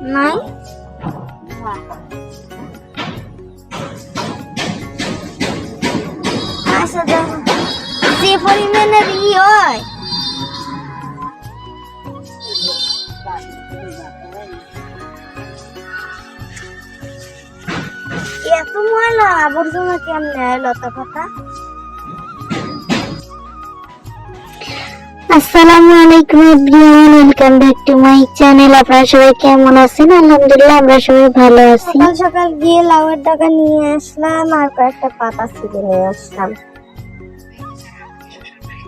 নাই? আচ্ছা দেখো। যে পরিমাণের ই হয়। এত ময়লা আবর্জনা কেমনে লতা পাতা? আসসালামু আলাইকুম everyone welcome back to my channel. আপনারা সবাই কেমন আছেন? আলহামদুলিল্লাহ আমরা সবাই ভালো আছি। সকাল সকাল গিয়ে লাউয়ের ডাকা নিয়ে আসলাম আর কয়েকটা পাতা ছিঁড়ে নিয়ে আসলাম।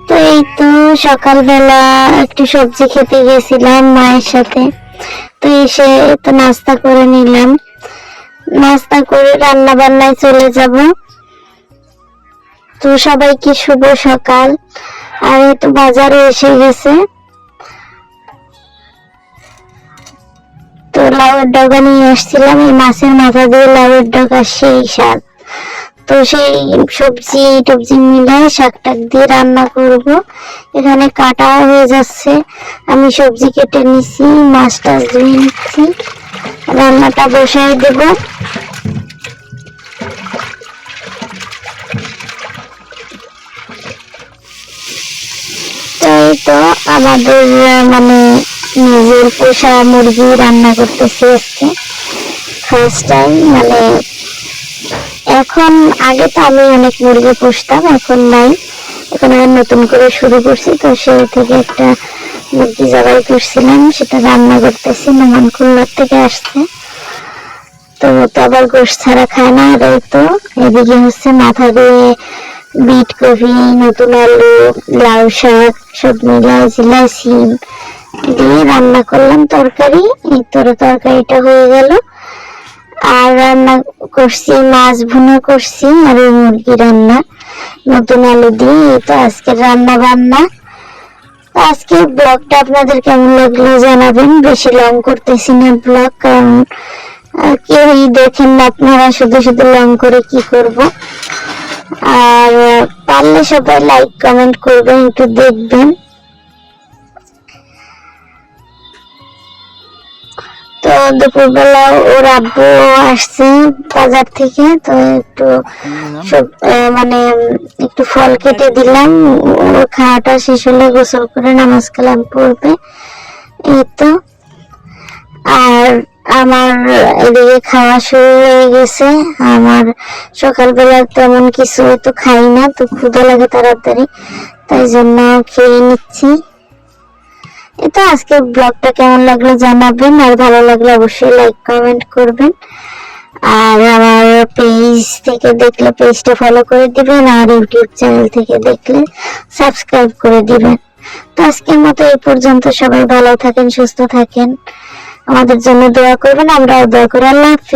তো এই তো সকালবেলা একটু সবজি খেতে গেছিলাম মায়ের সাথে। তো এসে তো নাস্তা করে নিলাম। নাস্তা করে রান্না বান্নায় চলে যাব। তো সবাইকে শুভ সকাল? আর তো বাজারে এসে গেছে। তো লাউয়ের ডগা নিয়ে আসছিলাম, এই মাছের মাথা দিয়ে লাউয়ের ডগা, সেই স্বাদ তো সেই সবজি, টবজি মিলায় শাক টাক দিয়ে রান্না করব। এখানে কাটা হয়ে যাচ্ছে। আমি সবজি কেটে নিছি, মাছ টাছ ধুয়ে নিচ্ছি রান্নাটা বসাই দেবো। তো আমাদের মানে নিজের পোষা মুরগি রান্না করতেছি আজকে। ফার্স্ট টাইম মানে এখন আগে তো আমি অনেক মুরগি পুষতাম, এখন নাই। এখন আবার নতুন করে শুরু করছি, তো সেই থেকে একটা মুরগি জবাই করছিলাম, সেটা রান্না করতেছি, মেহমান খুলনার থেকে আসছে। তো তো আবার গোশ ছাড়া খায় না এই তো এদিকে হচ্ছে মাথা দিয়ে বিট কপি নতুন আলু, লাউ শাক, সব মিলাই জিলাই সিম দিয়ে রান্না করলাম তরকারি, এই তোর তরকারিটা হয়ে গেল। আর রান্না করছি, মাছ ভুনা করছি, আর এই মুরগি রান্না। নতুন আলু দিয়ে এই তো আজকের রান্না বান্না। আজকে ব্লগটা আপনাদের কেমন লাগল জানাবেন। বেশি লং করতেছি না ব্লগ, কারণ কেউই দেখেন না আপনারা শুধু শুধু লং করে কি করব। আর পারলে সবাই লাইক কমেন্ট করবেন, একটু দেখবেন। তো দুপুরবেলা ওর আব্বু আসছে বাজার থেকে, তো একটু মানে একটু ফল কেটে দিলাম। ওর খাওয়াটা শেষ হলে গোসল করে নামাজ কালাম পড়বে। এই তো। আর আমার এদিকে খাওয়া শুরু হয়ে গেছে। আমার সকালবেলা তেমন কিছু তো খাই না, তো ক্ষুধা লাগে তাড়াতাড়ি। তাই জন্য খেয়ে নিচ্ছি। এটা আজকে ব্লগটা কেমন লাগল জানাবেন, আর ভালো লাগলে অবশ্যই লাইক কমেন্ট করবেন। আর আমার পেজ থেকে দেখলে পেজটা ফলো করে দিবেন, আর ইউটিউব চ্যানেল থেকে দেখলে সাবস্ক্রাইব করে দিবেন। তো আজকের মতো এই পর্যন্ত, সবাই ভালো থাকেন, সুস্থ থাকেন। আমাদের জন্য দোয়া করবেন আমরাও দোয়া করি। আল্লাহ হাফিজ।